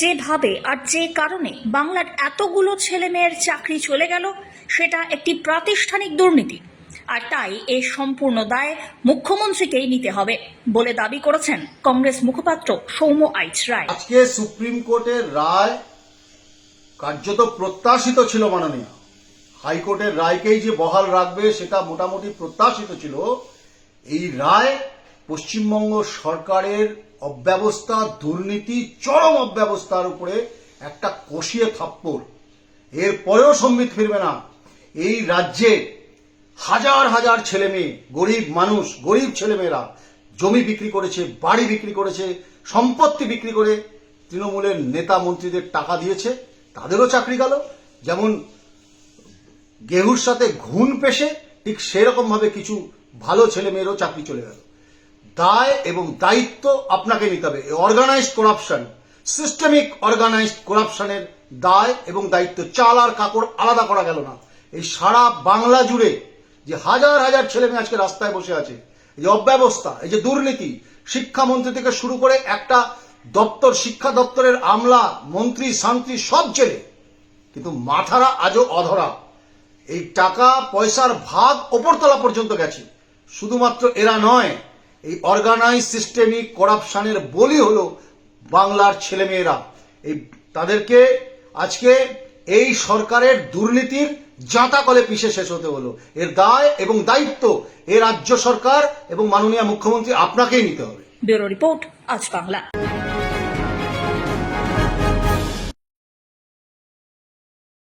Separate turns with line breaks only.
যেভাবে আর যে কারণে বাংলার এতগুলো ছেলে মেয়ের চাকরি চলে গেল, সেটা একটি প্রাতিষ্ঠানিক দুর্নীতি। আর তাই এর সম্পূর্ণ দায় মুখ্যমন্ত্রীকেই নিতে হবে বলে দাবি করেছেন কংগ্রেস মুখপাত্র সৌম্য আইচ রায়।
আজকে সুপ্রিম কোর্টের রায় কার্যত প্রত্যাশিত ছিল মাননীয়। হাইকোর্টের রায়কেই যে বহাল রাখবে, সেটা মোটামুটি প্রত্যাশিত ছিল। এই রায় পশ্চিমবঙ্গ সরকারের অব্যবস্থা, দুর্নীতি, চরম অব্যবস্থার উপরে একটা কষিয়ে থাপ্পড়। এরপরেও সম্বিত ফিরবে না। এই রাজ্যে হাজার হাজার ছেলে মেয়ে, গরিব মানুষ, গরিব ছেলেমেয়েরা জমি বিক্রি করেছে, বাড়ি বিক্রি করেছে, সম্পত্তি বিক্রি করে তৃণমূলের নেতা মন্ত্রীদের টাকা দিয়েছে, তাদেরও চাকরি গেল। যেমন গেহুর সাথে ঘুণ পেশে ঠিক সেরকম ভাবে কিছু ভালো ছেলে মেয়েরও চাকরি চলে গেল। দায় এবং দায়িত্ব আপনাকে নিতে হবে। অর্গানাইজড করাপশন সিস্টেমিক অর্গানাইজড করাপশনের দায় এবং দায়িত্ব। চাল আর কাপড় আলাদা করা গেল না। এই সারা বাংলা জুড়ে যে হাজার হাজার ছেলে মেয়ে আজকে রাস্তায় বসে আছে, এই যে অব্যবস্থা, এই যে দুর্নীতি, শিক্ষামন্ত্রী থেকে শুরু করে একটা দপ্তর, শিক্ষা দপ্তরের আমলা, মন্ত্রী, শান্তি, সব জেলে। কিন্তু মাথারা আজও অধরা। এই টাকা, পয়সার ভাগ ওপরতলা পর্যন্ত গেছে। শুধুমাত্র এরা নয় এই অর্গানাইজ সিস্টেমিক করাপশানের বলি হলো বাংলার ছেলেমেয়েরা। এই তাদেরকে আজকে এই সরকারের দুর্নীতির জাঁতাকলে পিষে শেষ হতে হলো। এর দায় এবং দায়িত্ব এ রাজ্য সরকার এবং মাননীয় মুখ্যমন্ত্রী আপনাকেই নিতে হবে।
ব্যুরো রিপোর্ট, আজ বাংলা।